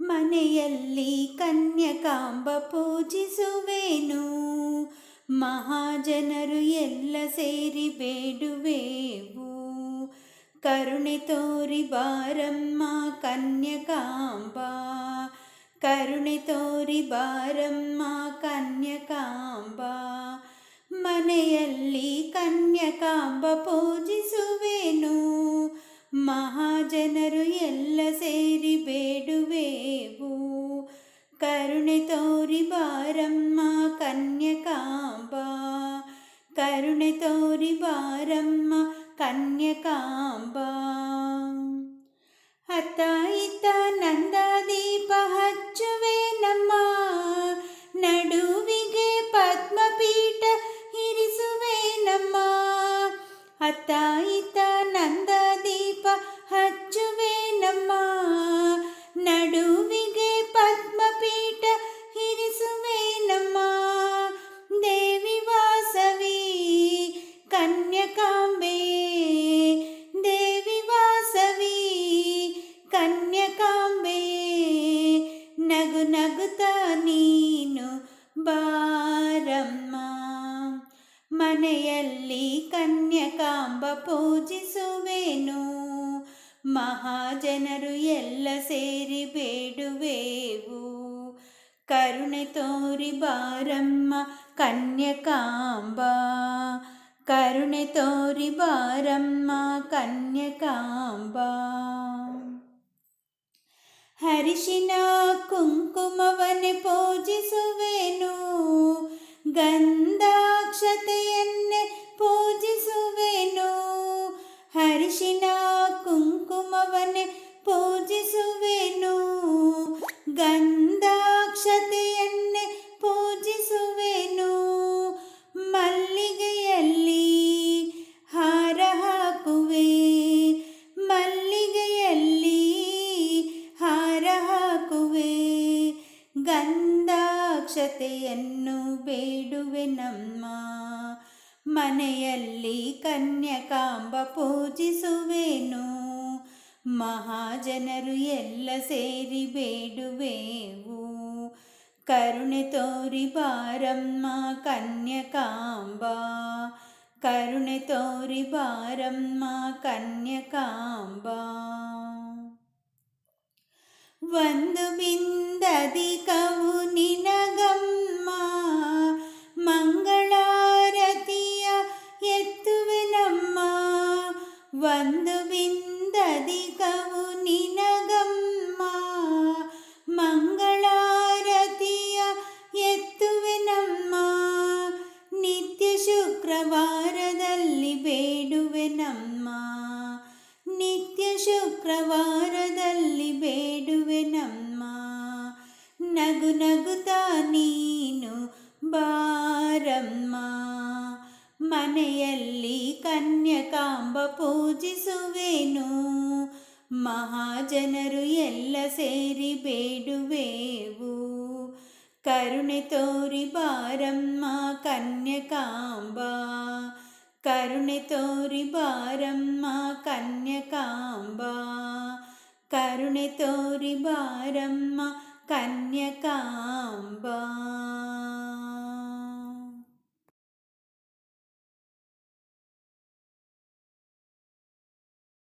ಮನೆಯಲ್ಲಿ ಕನ್ಯಕಾಂಬ ಪೂಜಿಸುವೆನು. ಮಹಾಜನರು ಎಲ್ಲ ಸೇರಿ ಬೇಡುವೆವು. ಕರುಣೆ ತೋರಿ ಬಾರಮ್ಮ ಕನ್ಯಕಾಂಬ. ಕರುಣೆ ತೋರಿ ಬಾರಮ್ಮ ಕನ್ಯಕಾಂಬ. ಮನೆಯಲ್ಲಿ ಕನ್ಯಕಾಂಬ ಪೂಜಿಸುವೆನು. ಮಹಾಜನರು ಎಲ್ಲ ಸೇರಿ ಬೇಡುವೆವು ಕರುಣೆ ತೋರಿ ಬಾರಮ್ಮ ಕನ್ಯಕಾಂಬ ಕರುಣೆ ತೋರಿ ಬಾರಮ್ಮ ಕನ್ಯಕಾಂಬ ಅತ್ತ ಮನೆಯಲ್ಲಿ ಕನ್ಯಕಾಂಬ ಪೂಜಿಸುವೆನು. ಮಹಾಜನರು ಎಲ್ಲ ಸೇರಿ ಬೇಡುವೆವು. ಕರುಣೆ ತೋರಿ ಬಾರಮ್ಮ ಕನ್ಯಕಾಂಬ. ಕರುಣೆ ತೋರಿ ಬಾರಮ್ಮ ಕನ್ಯಕಾಂಬ. ಹರಿಶಿನ ಕುಂಕುಮವನ್ನೇ ಪೂಜಿಸುವೆನು. ಗಂಧಾಕ್ಷತೆಯನ್ನೇ ಪೂಜಿಸುವೆನು. ಹರಿಶಿನ ಕುಂಕುಮವನ್ನೇ ಪೂಜಿಸುವೆನು. ಗಂಧಾಕ್ಷತೆಯನ್ನೇ ಪೂಜಿಸುವೆನು. ಮಲ್ಲಿಗೆಯಲ್ಲಿ ಹಾರ ಹಾಕುವೆ. ಮಲ್ಲಿಗೆಯಲ್ಲಿ ಹಾರ ಹಾಕುವೆ. ಗಂಧಾಕ್ಷತೆಯನ್ನು ಬೇಡುವೆ ನಮ್ಮ ಮನೆಯಲ್ಲಿ ಕನ್ಯಕಾಂಬ ಪೂಜಿಸುವೆನು ಮಹಾಜನರು ಎಲ್ಲ ಸೇರಿ ಬೇಡುವೆವು ಕರುಣೆ ತೋರಿ ಬಾರಮ್ಮ ಕನ್ಯಕಾಂಬ ಕರುಣೆ ತೋರಿ ಬಾರಮ್ಮ ಕನ್ಯಕಾಂಬ ಒಂದು ಬಿಂದಧಿಕವು ಬಾರಮ್ಮ ಮನೆಯಲ್ಲಿ ಕನ್ಯಕಾಂಬ ಪೂಜಿಸುವೆನು ಮಹಾಜನರು ಎಲ್ಲ ಸೇರಿ ಬೇಡುವೆವು ಕರುಣೆ ತೋರಿ ಬಾರಮ್ಮ ಕನ್ಯಕಾಂಬ ಕರುಣೆ ತೋರಿ ಬಾರಮ್ಮ ಕನ್ಯಕಾಂಬ ಕರುಣೆ ತೋರಿ ಬಾರಮ್ಮ ಕನ್ಯಕಾಂಬ